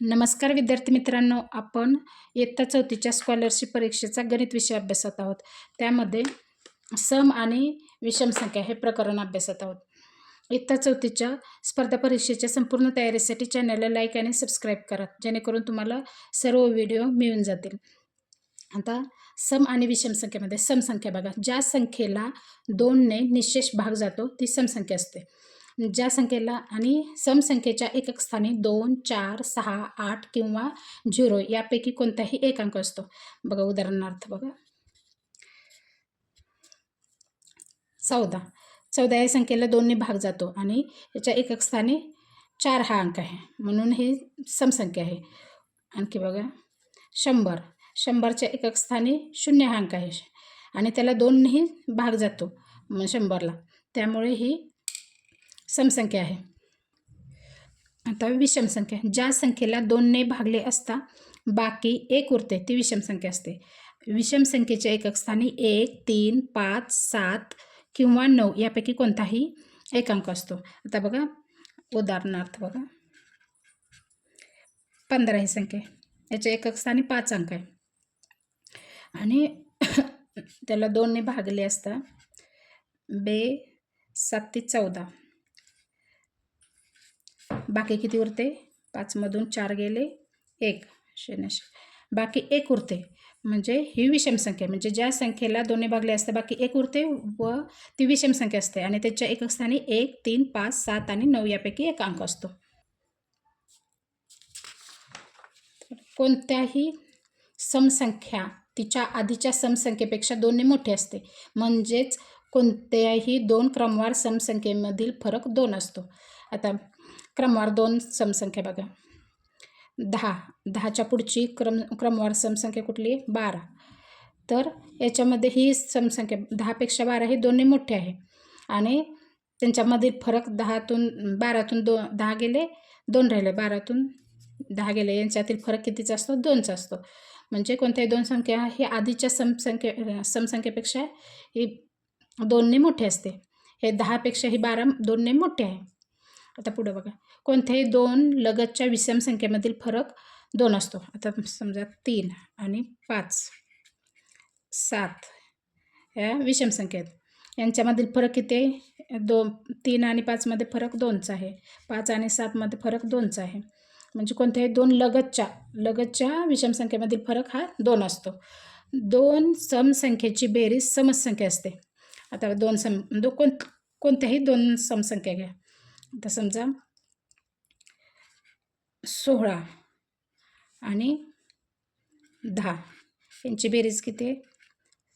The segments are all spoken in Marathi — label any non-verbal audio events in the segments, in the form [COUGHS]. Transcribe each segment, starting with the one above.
नमस्कार विद्यार्थी मित्रांनो आपण इयत्ता चौथीच्या स्कॉलरशिप परीक्षेचा गणित विषय अभ्यासत आहोत. त्यामध्ये सम आणि विषम संख्या हे प्रकरण अभ्यासत आहोत. इयत्ता चौथीच्या स्पर्धा परीक्षेच्या संपूर्ण तयारीसाठी चॅनलला लाईक आणि सबस्क्राईब करा जेणेकरून तुम्हाला सर्व व्हिडिओ मिळून जातील. आता सम आणि विषम संख्येमध्ये समसंख्या बघा. ज्या संख्येला दोनने निशेष भाग जातो ती समसंख्या असते. ज्या संख्येला आणि समसंख्येच्या एकक स्थानी दोन चार सहा आठ किंवा झिरो यापैकी कोणताही एक अंक असतो. बघा उदाहरणार्थ बघा. चौदा. चौदा या संख्येला दोनने भाग जातो आणि याच्या एकक स्थानी चार हा अंक आहे. म्हणून ही समसंख्या आहे. आणखी बघा. शंभर. शंभरच्या एकक स्थानी शून्य हा अंक आहे. आणि त्याला दोनही भाग जातो. शंभरला. त्यामुळे ही समसंख्या आहे. आता विषम संख्या ज्या संख्येला दोनने भागले असता बाकी एक उरते ती विषम संख्या असते. विषम संख्येच्या एकक स्थानी एक तीन पाच सात किंवा नऊ यापैकी कोणताही एक अंक असतो. आता बघा उदाहरणार्थ बघा. पंधरा ही संख्या याच्या एकक स्थानी पाच अंक आहे. आणि [COUGHS] त्याला दोनने भागले असता बे सात ते चौदा. बाकी किती उरते? पाचमधून चार गेले एक. शून्य बाकी एक उरते. म्हणजे ही विषम संख्या. म्हणजे ज्या संख्येला दोन्ही भागले असते बाकी एक उरते व ती विषम संख्या असते. आणि त्याच्या एकक स्थानी एक तीन पाच सात आणि नऊ यापैकी एक अंक असतो. कोणत्याही समसंख्या तिच्या आधीच्या समसंख्येपेक्षा दोन्ही मोठी असते. म्हणजेच कोणत्याही दोन क्रमवार समसंख्येमधील फरक दोन असतो. आता क्रमवार दोन समसंख्या बघा. दहा. दहाच्या पुढची क्रम क्रमवार समसंख्या कुठली? बारा. तर याच्यामध्ये ही समसंख्या दहापेक्षा बारा ही दोन्ही मोठे आहे. आणि त्यांच्यामधील फरक दहातून बारातून दो दहा गेले दोन राहिले. बारातून दहा गेले. यांच्यातील फरक कितीचा असतो? दोनचा असतो. म्हणजे कोणत्याही दोन संख्या ही आधीच्या समसंख्ये समसंख्येपेक्षा ही दोनने मोठे असते. हे दहापेक्षा ही बारा दोनने मोठे आहे. आता पुढं बघा. कोणत्याही दोन लगतच्या विषम संख्येमधील फरक दोन असतो. आता समजा तीन आणि पाच. सात या विषम संख्येत. यांच्यामधील फरक किती आहे? दोन तीन आणि पाचमध्ये फरक दोनचा आहे. पाच आणि सातमध्ये फरक दोनचा आहे. म्हणजे कोणत्याही दोन लगतच्या लगतच्या विषम संख्येमधील फरक हा दोन असतो. दोन समसंख्येची बेरीज समसंख्या असते. आता दोन सम दो कोण कोणत्याही दोन समसंख्या घ्या. आता समजा सोळा आणि दहा. यांची बेरीज किती आहे?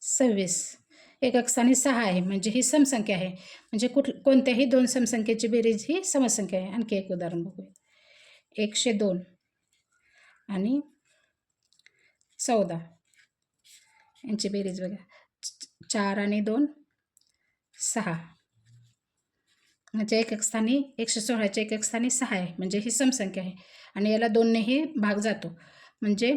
सव्वीस. एक अक्षाने सहा आहे म्हणजे ही समसंख्या आहे. म्हणजे कुठ कोणत्याही दोन समसंख्येची बेरीज ही समसंख्या आहे. आणखी एक उदाहरण बघूया. एकशे दोन आणि चौदा. यांची बेरीज बघा. चार आणि दोन सहा. याच्या एक एक स्थानी एकशे सोळाच्या एक एक स्थानी सहा आहे. म्हणजे ही समसंख्या आहे. आणि याला दोननेही भाग जातो. म्हणजे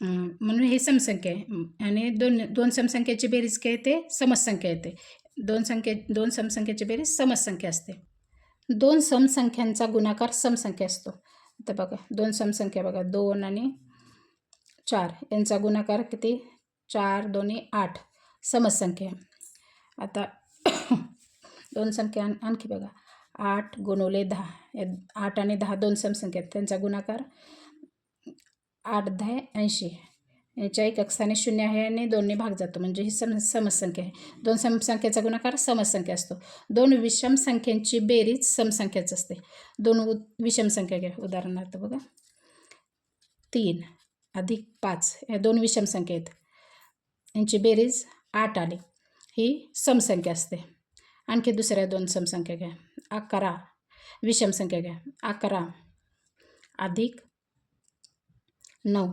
म्हणून ही समसंख्या आहे. आणि दोन दोन समसंख्येची बेरीज काय येते? समसंख्या येते. दोन संख्ये दोन समसंख्येची बेरीज समसंख्या असते. दोन समसंख्यांचा गुणाकार समसंख्या असतो. आता बघा दोन समसंख्या बघा. दोन आणि चार. यांचा गुणाकार किती? चार दोन्ही आठ. समसंख्या. आता दोन संख्या आणखी बघा. आठ गुणवले दहा. या आठ आणि दहा दोन समसंख्या आहेत. त्यांचा गुणाकार आठ दहा ऐंशी. याच्या एक अक्षाने शून्य आहे आणि दोन्ही भाग जातो. म्हणजे ही सम समसंख्या आहे. दोन समसंख्येचा गुणाकार समसंख्या असतो. दोन विषम संख्यांची बेरीज समसंख्याच असते. दोन उ विषम संख्या घ्या. उदाहरणार्थ बघा. तीन अधिक पाच. या दोन विषम संख्या आहेत. यांची बेरीज आठ आली. ही समसंख्या असते. आणखी दुसऱ्या दोन समसंख्या घ्या अकरा विषम संख्या घ्या अकरा अधिक नऊ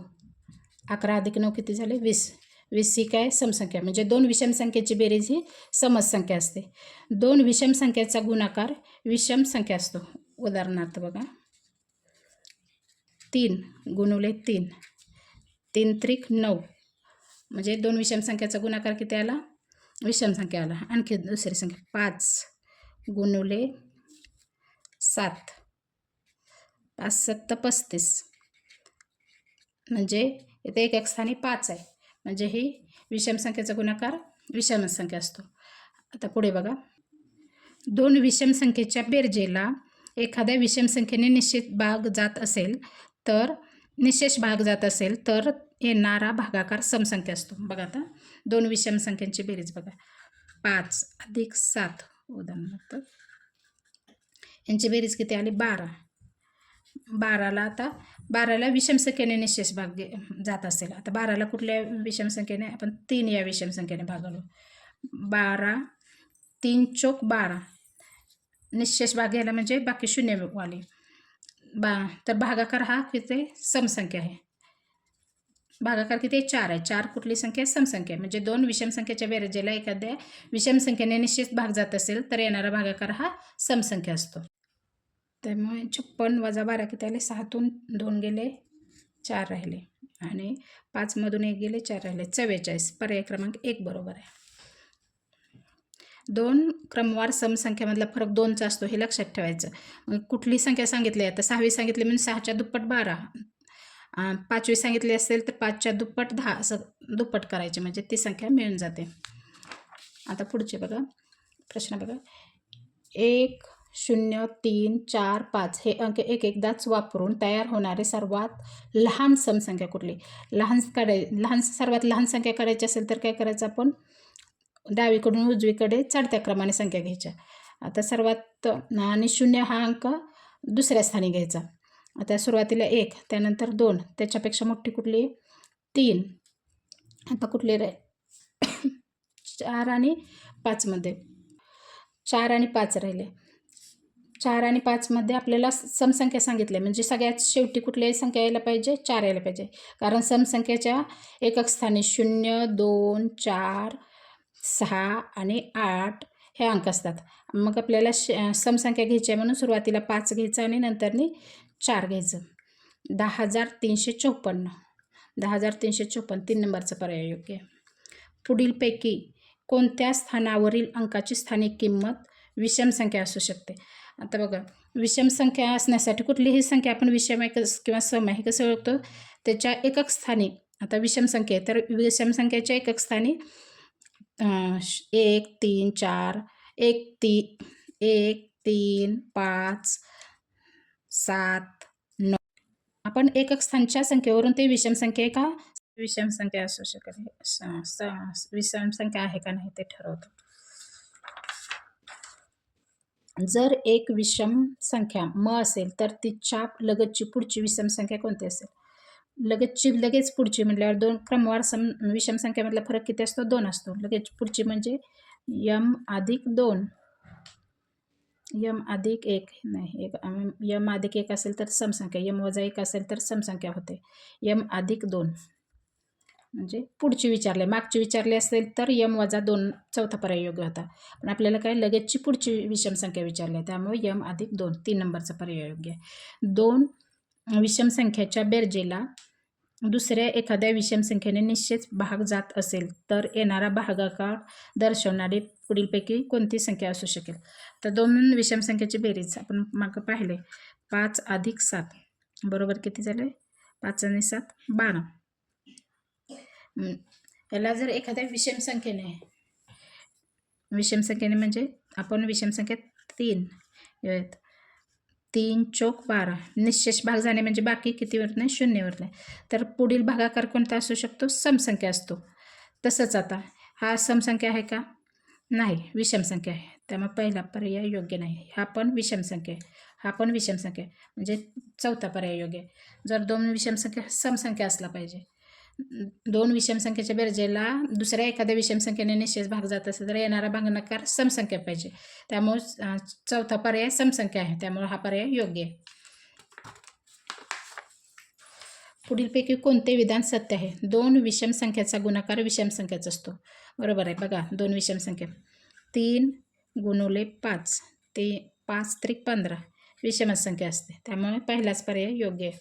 अकरा अधिक नऊ किती झाले वीस वीस ही काय समसंख्या म्हणजे दोन विषम संख्येची बेरीज ही समसंख्या असते दोन विषम संख्येचा गुणाकार विषम संख्या असतो उदाहरणार्थ बघा तीन गुणवले तीन तीन त्रिक नऊ म्हणजे दोन विषमसंख्येचा गुणाकार किती आला विषम संख्या आला आणखी दुसरी संख्या पाच गुणवले सात पाच सत्त पस्तीस म्हणजे इथे एक एक स्थानी पाच आहे म्हणजे ही विषम संख्येचा गुणाकार विषम संख्या असतो आता पुढे बघा दोन विषम संख्येच्या बेरजेला एखाद्या विषम संख्येने निश्चित भाग जात असेल तर निशेष भाग जात असेल तर येणारा भागाकार समसंख्या असतो बघा आता दोन विषम संख्यांची बेरीज बघा. पाच अधिक सात उदाहरणार्थ यांची बेरीज किती आली? बारा. बाराला आता बाराला विषम संख्येने निशेष भाग जात असेल. आता बाराला कुठल्या विषम संख्येने आपण तीन या विषम संख्येने भागलो. बारा तीन चोक बारा. निशेष भाग घ्यायला म्हणजे बाकी शून्यवाली बा तर भागाकार हा किती? समसंख्या आहे. भागाकार किती आहे? चार आहे. चार कुठली संख्या? आहे? समसंख्या. आहे म्हणजे दोन विषम संख्येच्या बेरजेला एखाद्या विषम संख्येने निश्चित भाग जात असेल तर येणारा भागाकार हा समसंख्या असतो. त्यामुळे छप्पन वजा बारा किती आले? सहातून दोन गेले चार राहिले. आणि पाचमधून एक गेले चार राहिले. चव्वेचाळीस. पर्याय क्रमांक एक बरोबर आहे. दोन क्रमवार समसंख्यामधला फरक दोनचा असतो हे लक्षात ठेवायचं. मग कुठली संख्या सांगितली? आहे सहावी सांगितली म्हणजे सहाच्या दुप्पट बारा. पाचवी सांगितली असेल तर पाचच्या दुप्पट दहा असं दुप्पट करायचे म्हणजे ती संख्या मिळून जाते. आता पुढचे बघा प्रश्न बघा. एक शून्य तीन चार पाच हे अंक एक एकदाच वापरून तयार होणारे सर्वात लहान समसंख्या कुठली? लहान काढाय लहान सर्वात लहान संख्या काढायची असेल तर काय करायचं आपण? डावीकडून उजवीकडे चढत्या क्रमाने संख्या घ्यायच्या. आता सर्वात आणि शून्य हा अंक दुसऱ्या स्थानी घ्यायचा. आता सुरुवातीला एक त्यानंतर दोन त्याच्यापेक्षा मोठी कुठली? तीन. आता कुठली रे? चार आणि पाचमध्ये चार आणि पाच राहिले. चार आणि पाचमध्ये आपल्याला समसंख्या सांगितल्या म्हणजे सगळ्यात शेवटी कुठल्याही संख्या यायला पाहिजे? चार यायला पाहिजे. कारण समसंख्येच्या एकक स्थानी शून्य दोन चार सहा आणि आठ हे अंक असतात. मग आपल्याला श समसंख्या घ्यायची आहे म्हणून सुरुवातीला पाच घ्यायचं आणि नंतरनी चार घ्यायचं. दहा हजार तीनशे चौपन्न. दहा हजार तीनशे चौपन्न तीन नंबरचा पर्याय योग्य. पुढीलपैकी कोणत्या स्थानावरील अंकाची स्थानिक किंमत विषम संख्या असू शकते? आता बघा विषम संख्या असण्यासाठी कुठलीही संख्या आपण विषम एक किंवा सम आहे कसं ओळखतो? त्याच्या एकक स्थानी आता विषम संख्या आहे तर विषम संख्येच्या एकक स्थानी श- एक तीन चार एक ती एक तीन पाच सात नऊ. आपण एकक स्थानच्या संख्येवरून ते विषम संख्या आहे का? विषम संख्या असू शकत स- स- विषम संख्या आहे का नाही ते ठरवतो. जर एक विषम संख्या म असेल तर तिच्या लगतची पुढची विषम संख्या कोणती असेल? लगतची लगेच पुढची म्हटल्यावर दोन क्रमवार सम विषम संख्येमधला फरक किती असतो? दोन असतो. लगेच पुढची म्हणजे यम अधिक दोन. यम अधिक एक नाही एक यम अधिक एक असेल तर समसंख्या यम वजा एक असेल तर समसंख्या होते. यम अधिक दोन. म्हणजे पुढची विचारले मागची विचारले असेल तर यम वजा दोन चौथा पर्याय योग्य होता. पण आपल्याला काय लगेचची पुढची विषम संख्या विचारली आहे त्यामुळे यम अधिक दोन तीन नंबरचा पर्याय योग्य. आहे दोन विषम संख्येच्या बेरजेला दुसऱ्या एखाद्या विषम संख्येने निश्चित भाग जात असेल तर येणारा भागाकार दर्शवणारी पुढीलपैकी कोणती संख्या असू शकेल? तर दोन विषम संख्येची बेरीज आपण मागं पाहिले. पाच अधिक सात. बरोबर किती झाले? पाच आणि सात बारा. याला जर एखाद्या विषम संख्येने विषम संख्येने म्हणजे आपण विषम संख्येत तीन आहेत तीन चौक बारा. निशेष भाग जाणे म्हणजे बाकी कितीवर नाही? शून्यवर नाही. तर पुढील भागाकार कोणता असू शकतो? समसंख्या असतो. तसंच आता. हा समसंख्या आहे का? नाही. विषम संख्या आहे. त्यामुळे पहिला पर्याय योग्य नाही. हा पण विषम संख्या आहे. हा पण विषम संख्या म्हणजे चौथा पर्याय योग्य आहे. जर दोन विषम संख्या समसंख्या असला पाहिजे दोन विषम संख्येच्या बेरजेला दुसऱ्या एखाद्या विषम संख्येने निश्चित भाग जात असेल तर येणारा भागनकार समसंख्या पाहिजे. त्यामुळे चौथा पर्याय समसंख्या आहे. त्यामुळे हा पर्याय योग्य आहे. पुढीलपैकी कोणते विधान सत्य आहे? दोन विषम संख्येचा गुणाकार विषमसंख्येचा असतो. बरोबर आहे बघा दोन विषम संख्या तीन गुणुले पाच ते पाच त्रिक पंधरा विषमच संख्या असते. त्यामुळे पहिलाच पर्याय योग्य आहे.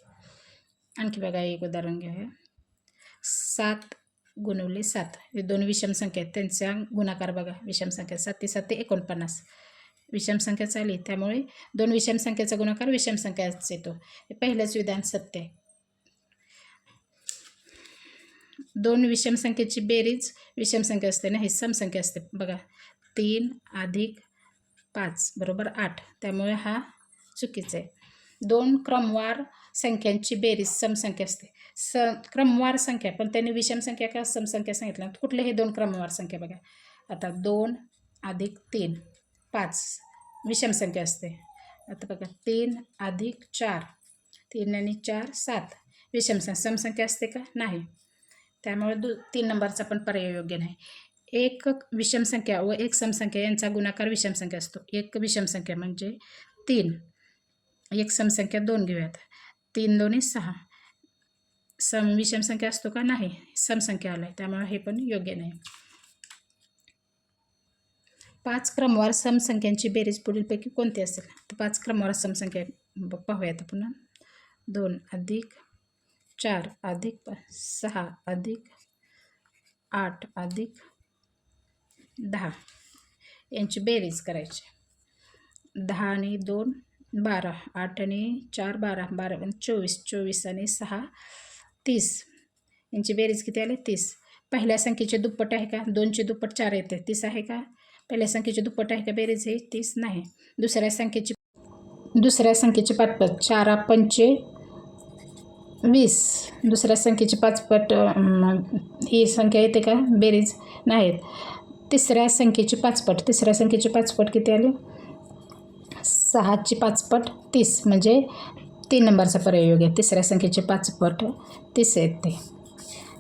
आणखी बघा एक उदाहरण घेऊया सात गुणवले सात. हे दोन विषम संख्या आहेत. त्यांचा गुणाकार बघा. विषम संख्या सात ते सात ते एकोणपन्नास. विषम संख्या चालली. त्यामुळे दोन विषम संख्येचा गुणाकार विषम संख्याच येतो. हे पहिलंच विधान सत्य आहे. दोन विषम संख्येची बेरीज विषम संख्या असते ना? ही समसंख्या असते. बघा. तीन अधिक पाच बरोबर आठ. त्यामुळे हा चुकीचा आहे. दोन क्रमवार संख्यांची बेरीज समसंख्या असते. स क्रमवार संख्या पण त्यांनी विषम संख्या का समसंख्या सांगितलं कुठले हे दोन क्रमवार संख्या बघा. आता दोन अधिक तीन पाच. विषम संख्या असते. आता बघा तीन अधिक चार. तीन आणि चार सात. विषम संख्या समसंख्या असते का? नाही. त्यामुळे दु तीन नंबरचा पण पर्याय योग्य नाही. एक विषम संख्या व एक समसंख्या यांचा गुणाकार विषम संख्या असतो. एक विषम संख्या म्हणजे तीन. एक समसंख्या दोन घेऊयात. तीन दोन्ही सहा. सम विषम संख्या असतो का? नाही. समसंख्या आलाय. त्यामुळे हे पण योग्य नाही. पाच क्रमवार समसंख्यांची बेरीज पुढीलपैकी कोणती असेल? तर पाच क्रमवार समसंख्या पाहूयात पुन्हा दोन अधिक चार अधिक प- सहा अधिक आठ अधिक दहा. यांची बेरीज करायची. दहा आणि दोन बारा आठ आणि चार बारा बारा म्हणजे चोवीस चोवीस आणि सहा तीस. यांची बेरीज किती आली? तीस. पहिल्या संख्येचे दुप्पट आहे का? दोनचे दुप्पट चार येते. तीस आहे का? पहिल्या संख्येचे दुप्पट आहे का? बेरीज हे तीस नाही. दुसऱ्या संख्येची दुसऱ्या संख्येचे पाचपट. चारा पंचे वीस. दुसऱ्या संख्येची पाचपट ही संख्या येते का? बेरीज नाहीत तिसऱ्या संख्येची पाचपट. तिसऱ्या संख्येची पाचपट किती आले? सहाची पाचपट तीस म्हणजे तीन नंबरचा प्रयोग आहे. तिसऱ्या संख्येचे पाचपट तीस आहेत ते.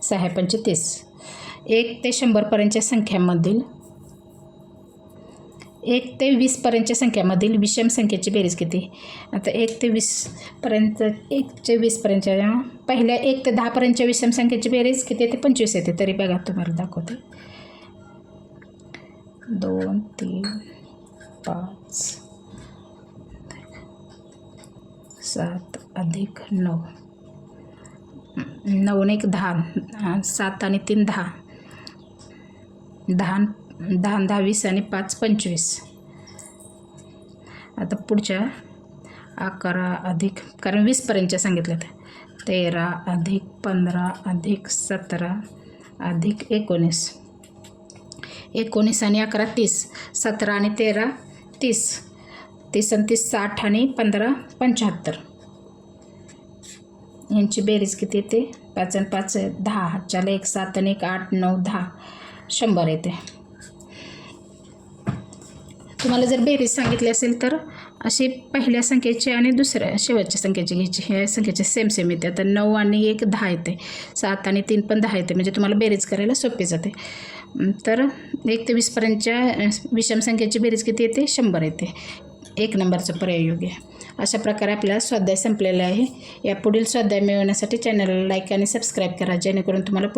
सहा पंचे तीस. एक ते शंभरपर्यंतच्या संख्यामधील एक ते वीसपर्यंतच्या संख्यामधील विषम संख्येची बेरीज किती? आता एक ते वीसपर्यंत एक ते वीसपर्यंतच्या पहिल्या एक ते दहापर्यंतच्या विषम संख्येची बेरीज किती येते पंचवीस येते. तरी बघा तुम्हाला दाखवते. दोन तीन पाच सात अधिक नऊ. नऊ एक दहा. सात आणि तीन दहा. दहा दहा दहा वीस आणि पाच पंचवीस. आता पुढच्या अकरा अधिक कारण वीसपर्यंतच्या सांगितल्यात. तेरा अधिक पंधरा अधिक सतरा अधिक एकोणीस. एकोणीस आणि अकरा तीस. सतरा आणि तेरा तीस. तीस आणि तीस साठ आणि पंधरा पंच्याहत्तर. यांची बेरीज किती येते पाच आणि पाच दहा. हातच्याला एक सात आणि एक आठ नऊ दहा. शंभर येते तुम्हाला जर बेरीज सांगितली असेल तर अशी पहिल्या संख्येची आणि दुसऱ्या शेवटच्या संख्येची घ्यायची. ह्या संख्येचे सेम सेम येते. तर नऊ आणि एक दहा येते. सात आणि तीन पण दहा येते. म्हणजे तुम्हाला बेरीज करायला सोपी जाते. तर एक ते वीसपर्यंतच्या विषम संख्येची बेरीज किती येते? शंभर येते. एक नंबरचा पर्याय योग्य आहे. अशा प्रकारे आपला स्वाध्याय संपलेला आहे. या पुढील स्वाध्याय मिळवण्यासाठी चॅनलला लाईक आणि सबस्क्राईब करा जेणेकरून तुम्हाला पुढ